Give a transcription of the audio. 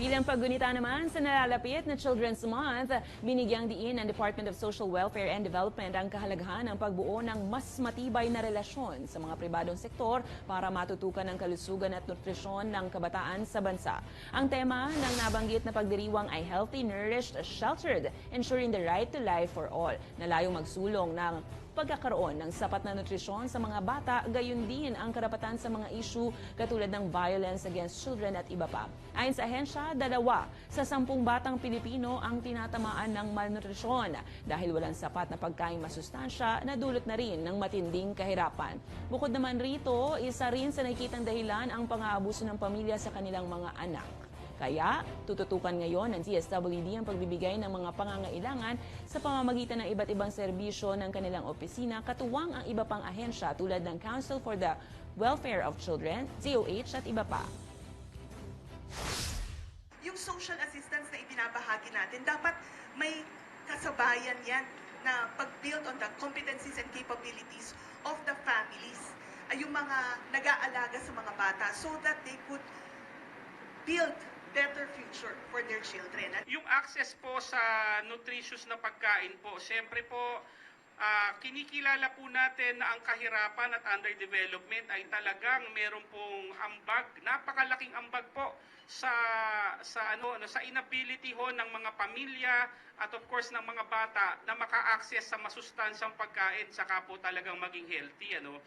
Bilang paggunita naman sa nalalapit na Children's Month, binigyang diin ng Department of Social Welfare and Development ang kahalagahan ng pagbuo ng mas matibay na relasyon sa mga pribadong sektor para matutukan ang kalusugan at nutrisyon ng kabataan sa bansa. Ang tema ng nabanggit na pagdiriwang ay Healthy, Nourished, Sheltered, Ensuring the Right to Life for All, na layong magsulong ng pagkakaroon ng sapat na nutrisyon sa mga bata, gayon din ang karapatan sa mga issue katulad ng violence against children at iba pa. Ayon sa ahensya, dalawa sa sampung batang Pilipino ang tinatamaan ng malnutrisyon dahil walang sapat na pagkain masustansya na dulot na rin ng matinding kahirapan. Bukod naman rito, isa rin sa nakikitang dahilan ang pang-aabuso ng pamilya sa kanilang mga anak. Kaya, tututukan ngayon ng DSWD ang pagbibigay ng mga pangangailangan sa pamamagitan ng iba't ibang serbisyo ng kanilang opisina, katuwang ang iba pang ahensya tulad ng Council for the Welfare of Children, COH at iba pa. yung social assistance na ibinabahagi natin, dapat may kasabayan yan na pag-build on the competencies and capabilities of the families, ay yung mga nag-aalaga sa mga bata so that they could build better future for their children. Yung access po sa nutritious na pagkain po, siyempre po, ah, kinikilala po natin na ang kahirapan at underdevelopment ay talagang meron pong ambag, napakalaking ambag po sa sa ano, ano sa inability ho ng mga pamilya at of course ng mga bata na maka-access sa masustansyang pagkain saka po talagang maging healthy ano.